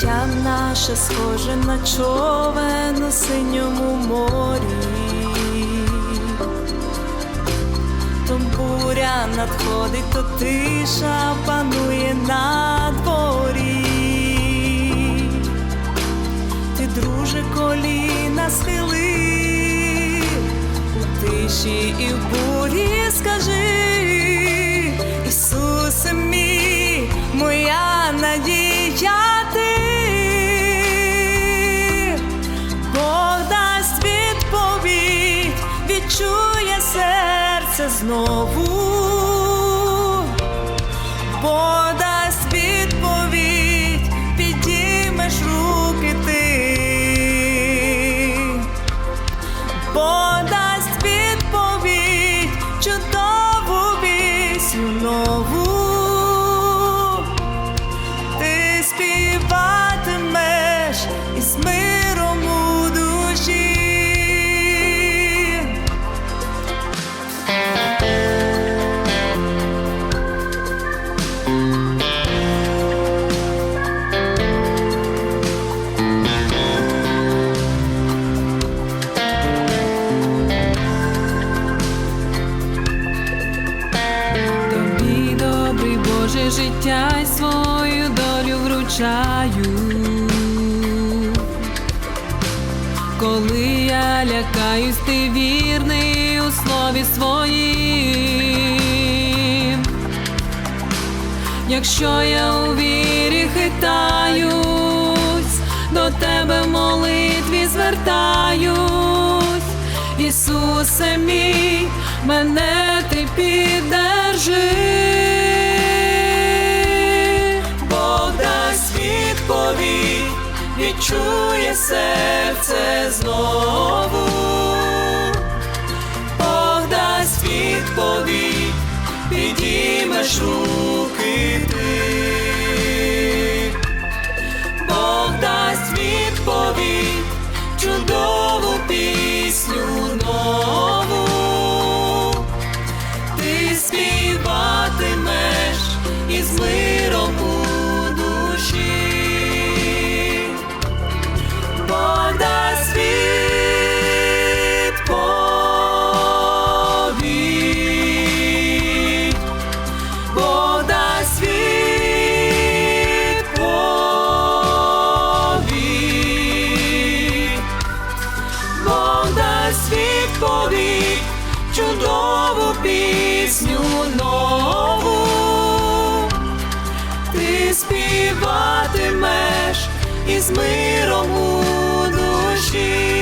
Життя наше схоже на човен у синьому морі. То буря надходить, то тиша панує на дворі. Ти, друже, коліна схили, у тиші і в бурі скажи, знову. бо дасть відповідь, підіймеш руки ти. бо дасть відповідь, чудову пісню нову. Боже, життя й свою долю вручаю. Коли я лякаюсь, ти вірний у слові своїм. Якщо я у вірі хитаюсь, до тебе в молитві звертаюсь, Ісусе мій, мене ти піддержи. Знову. Бог дасть відповідь, підіймеш руки Бог дасть чудову пісню нову. Ти співатимеш із миром у душі.